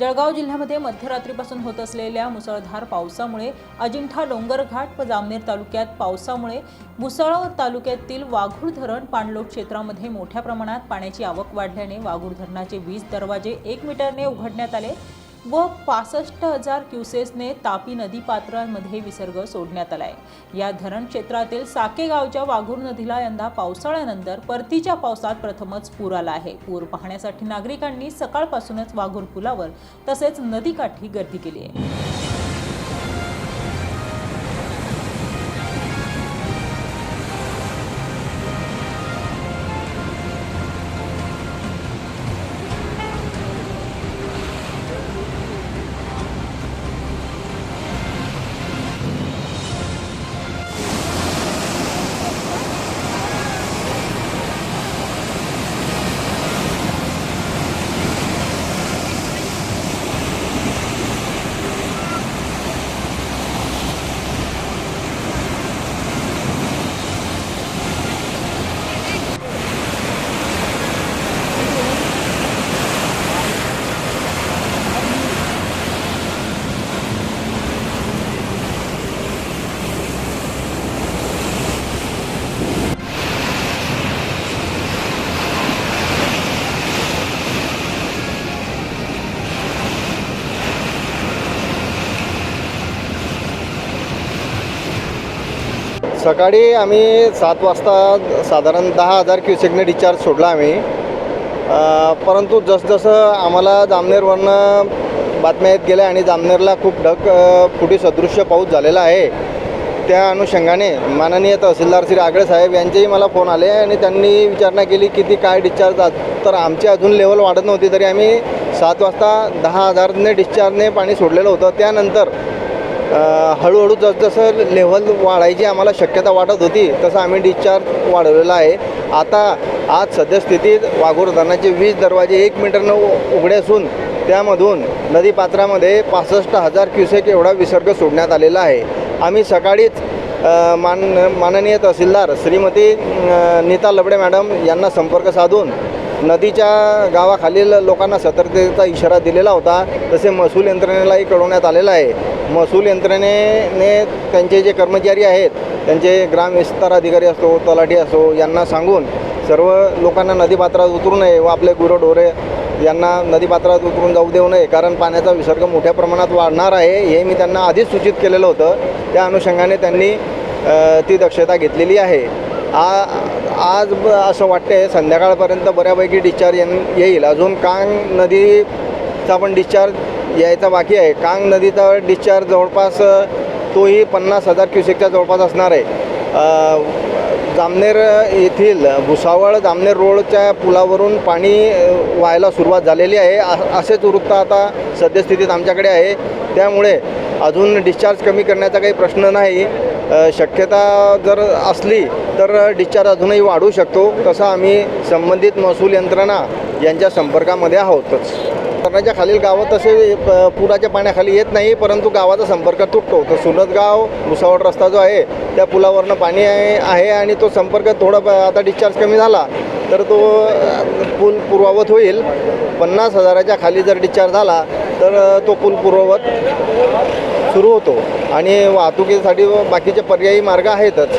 जळगाव जिल्ह्यामध्ये मध्यरात्रीपासून होत असलेल्या मुसळधार पावसामुळे अजिंठा डोंगरघाट व जामनेर तालुक्यात पावसामुळे मुसळवर तालुक्यातील वाघूर धरण पाणलोट क्षेत्रामध्ये मोठ्या प्रमाणात पाण्याची आवक वाढल्याने वाघूर धरणाचे वीज दरवाजे एक मीटरने उघडण्यात आले. व पासष्ट हजार क्युसेसने तापी नदीपात्रामध्ये विसर्ग सोडण्यात आलाय. या धरण क्षेत्रातील साके गावच्या वाघूर नदीला यंदा पावसाळ्यानंतर परतीच्या पावसात प्रथमच पूर आला आहे. पूर पाहण्यासाठी नागरिकांनी सकाळपासूनच वाघूर पुलावर तसेच नदीकाठी गर्दी केली आहे. सकाळी आम्ही सात वाजता साधारण दहा हजार क्युसेकने डिस्चार्ज सोडला आम्ही. परंतु जसजसं आम्हाला जामनेरवरनं बातम्या येत गेल्या आणि जामनेरला खूप ढग फुटी सदृश्य पाऊस झालेला आहे त्या अनुषंगाने माननीय तहसीलदार श्री आगळे साहेब यांचेही मला फोन आले आणि त्यांनी विचारणा केली किती काय डिस्चार्ज आत- तर आमची अजून लेवल वाढत नव्हती तरी आम्ही सात वाजता दहा हजारने डिस्चार्जने पाणी सोडलेलं होतं. त्यानंतर हळूहळू जसजसं लेव्हल वाढायची आम्हाला शक्यता वाटत होती तसं आम्ही डिस्चार्ज वाढवलेला आहे. आता आज सद्यस्थितीत वाघोर धरणाचे वीस दरवाजे एक मीटरनं उ- उघडे असून त्यामधून नदीपात्रामध्ये पासष्ट हजार क्युसेक एवढा विसर्ग सोडण्यात आलेला आहे. आम्ही सकाळीच मान माननीय तहसीलदार श्रीमती नीता लबडे मॅडम यांना संपर्क साधून नदीच्या गावाखालील लोकांना सतर्कतेचा इशारा दिलेला होता. तसे महसूल यंत्रणेलाही कळवण्यात आलेलं आहे. महसूल यंत्रणेने त्यांचे जे कर्मचारी आहेत त्यांचे ग्राम विस्तार अधिकारी असो तलाठी असो यांना सांगून सर्व लोकांना नदीपात्रात उतरू नये व आपले गुरंढोरे यांना नदीपात्रात उतरून जाऊ देऊ नये कारण पाण्याचा विसर्ग मोठ्या प्रमाणात वाढणार आहे हे मी त्यांना आधीच सूचित केलेलं होतं. त्या अनुषंगाने त्यांनी ती दक्षता घेतलेली आहे. आ आज ब- असं वाटते संध्याकाळपर्यंत बऱ्यापैकी डिस्चार्ज येन- येईल. अजून कांग नदीचा पण डिस्चार्ज यायचा बाकी आहे. कांग नदीचा डिस्चार्ज जवळपास तोही पन्नास हजार क्युसेकच्या जवळपास असणार आहे. जामनेर येथील भुसावळ जामनेर रोडच्या पुलावरून पाणी व्हायला सुरुवात झालेली आहे. असेच वृत्त आता सद्यस्थितीत आमच्याकडे आहे. त्यामुळे अजून डिस्चार्ज कमी करण्याचा काही प्रश्न नाही. शक्यता जर असली तर डिस्चार्ज अजूनही वाढू शकतो तसं आम्ही संबंधित महसूल यंत्रणा यांच्या संपर्कामध्ये आहोतच धरणाच्या खालील गावं तसे पुराच्या पाण्याखाली येत नाही परंतु गावाचा संपर्क तुटतो. तर सुनतगाव भुसावळ रस्ता जो आहे त्या पुलावरनं पाणी आहे आणि तो संपर्क थोडा ब- आता डिस्चार्ज कमी झाला तर तो पूल पूर्ववत होईल. पन्नास हजाराच्या खाली जर डिस्चार्ज झाला तर तो पूल पूर्ववत सुरू होतो. आणि वाहतुकीसाठी बाकीचे पर्यायी मार्ग आहेतच.